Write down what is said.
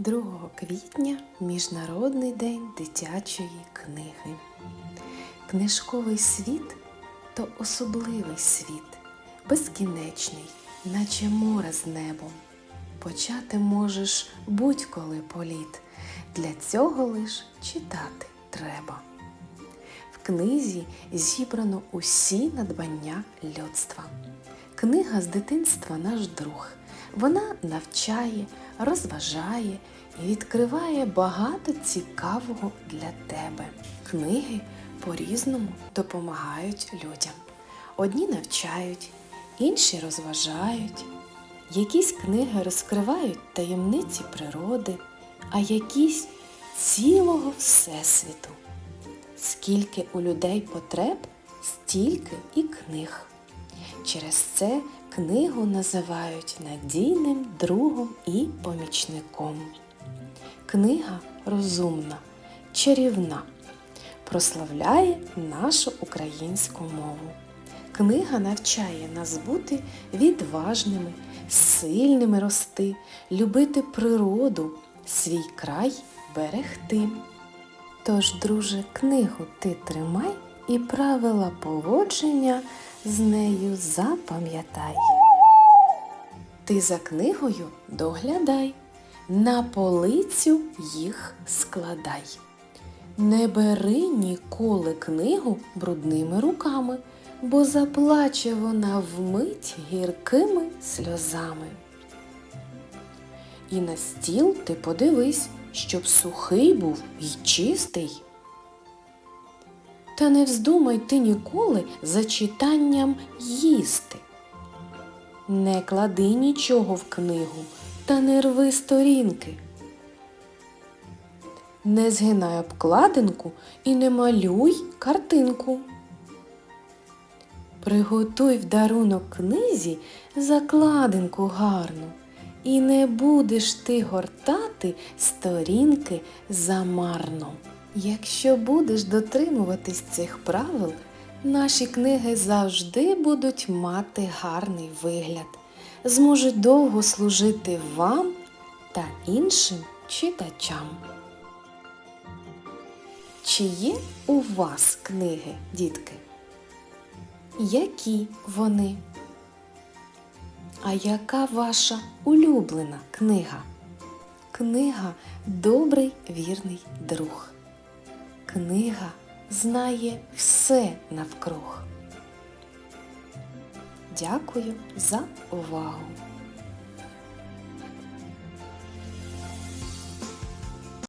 2 квітня Міжнародний день дитячої книги. Книжковий світ то особливий світ, безкінечний, наче море з небом. Почати можеш будь-коли політ. Для цього лиш читати треба. В книзі зібрано усі надбання людства. Книга з дитинства наш друг. Вона навчає, розважає і відкриває багато цікавого для тебе. Книги по-різному допомагають людям. Одні навчають, інші розважають. Якісь книги розкривають таємниці природи, а якісь цілого Всесвіту. Скільки у людей потреб, стільки і книг. Через це книгу називають надійним другом і помічником. Книга розумна, чарівна, прославляє нашу українську мову. Книга навчає нас бути відважними, сильними рости, любити природу, свій край берегти. Тож, друже, книгу ти тримай і правила поводження з нею запам'ятай. Ти за книгою доглядай, на полицю їх складай. Не бери ніколи книгу брудними руками, бо заплаче вона вмить гіркими сльозами. І на стіл ти подивись, щоб сухий був і чистий. Та не вздумай ти ніколи за читанням їсти. Не клади нічого в книгу та не рви сторінки. Не згинай обкладинку і не малюй картинку. Приготуй в дарунок книзі закладинку гарну, і не будеш ти гортати сторінки замарно. Якщо будеш дотримуватись цих правил, наші книги завжди будуть мати гарний вигляд, зможуть довго служити вам та іншим читачам. Чи є у вас книги, дітки? Які вони? А яка ваша улюблена книга? Книга Добрий вірний друг. Книга знає все навкруг. Дякую за увагу!